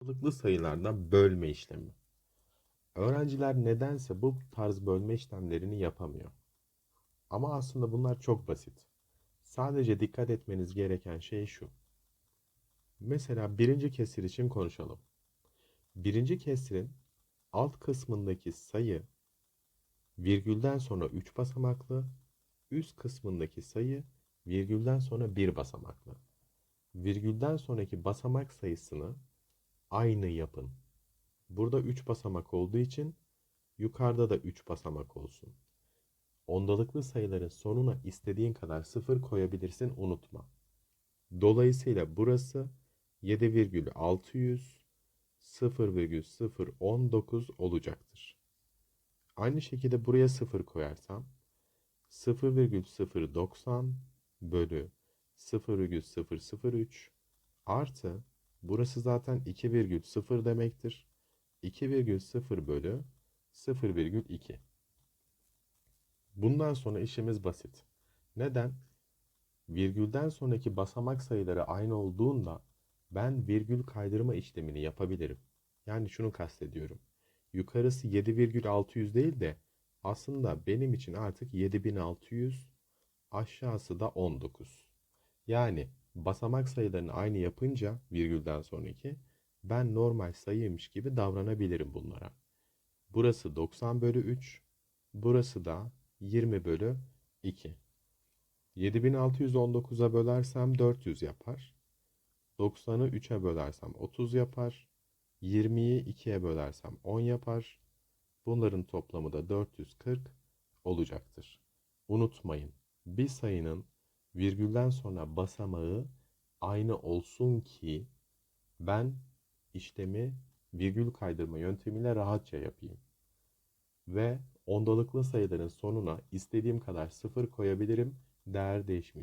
Aralıklı sayılardan bölme işlemi. Öğrenciler nedense bu tarz bölme işlemlerini yapamıyor. Ama aslında bunlar çok basit. Sadece dikkat etmeniz gereken şey şu. Mesela birinci kesir için konuşalım. Birinci kesirin alt kısmındaki sayı virgülden sonra 3 basamaklı, üst kısmındaki sayı virgülden sonra 1 basamaklı. Virgülden sonraki basamak sayısını aynı yapın. Burada 3 basamak olduğu için yukarıda da 3 basamak olsun. Ondalıklı sayıların sonuna istediğin kadar sıfır koyabilirsin unutma. Dolayısıyla burası 7,600 0,019 olacaktır. Aynı şekilde buraya 0 koyarsam 0,090 bölü 0,003 artı burası zaten 2,0 demektir. 2,0 bölü 0,2. Bundan sonra işimiz basit. Neden? Virgülden sonraki basamak sayıları aynı olduğunda ben virgül kaydırma işlemini yapabilirim. Yani şunu kastediyorum. Yukarısı 7,600 değil de aslında benim için artık 7600, aşağısı da 19. Yani basamak sayılarını aynı yapınca virgülden sonraki ben normal sayıymış gibi davranabilirim bunlara. Burası 90 bölü 3, burası da 20 bölü 2. 7619'a bölersem 400 yapar. 90'ı 3'e bölersem 30 yapar. 20'yi 2'ye bölersem 10 yapar. Bunların toplamı da 440 olacaktır. Unutmayın, bir sayının virgülden sonra basamağı aynı olsun ki ben işlemi virgül kaydırma yöntemiyle rahatça yapayım. Ve ondalıklı sayıların sonuna istediğim kadar sıfır koyabilirim, değer değişmeyecek.